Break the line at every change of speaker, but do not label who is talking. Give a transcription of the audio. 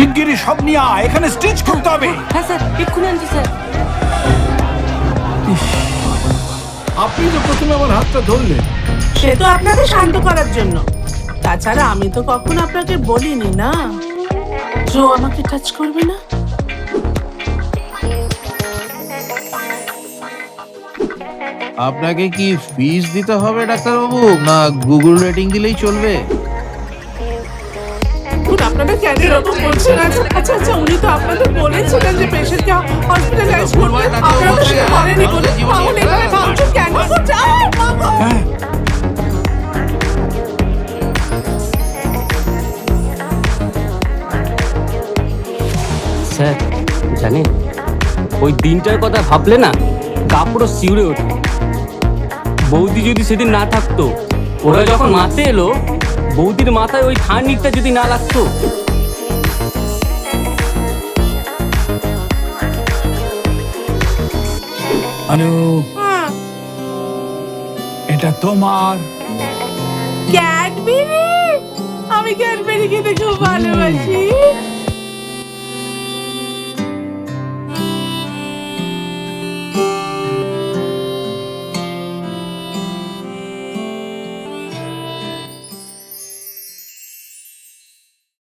শিগগিরই সব নিয়ে আয় এখানে স্টিচ করতে হবে।
হ্যাঁ স্যার এক্ষুনি আনছি স্যার।
আপনি তো প্রথমে আমার হাতটা ধরলেন।
সে তো আপনাকে শান্ত করার জন্য। তাছাড়া আমি তো কখনো আপনাকে বলিনি না? জো আমাকে টাচ করবে না?
আপনাকে কি ফিস দিতে হবে ডাক্তারবাবু? না গুগল রেটিং দিলেই চলবে?
এখন আপনারা কেন এরকম করছেন? আচ্ছা আচ্ছা আচ্ছা উনি তো আপনাদের বলেছিলেন যে পেশেন্টকে হসপিটালাইজ করবেন আপনারা তো সেটা করেনি বলে। তাহলে এভাবে ভাবছেন কেন করছেন?
স্যার জানেন ওই দিনটার কথা ভাবলে না গা পুরো শিউরে ওঠে। বৌদি যদি সেদিন না থাকতো ওরা যখন মারতে এলো বৌদির মাথায় ওই খানিকটা যদি না লাগতো?
অনু এটা তোমার।
ক্যাডবেরি? আমি ক্যাডবেরি খেতে খুব ভালোবাসি।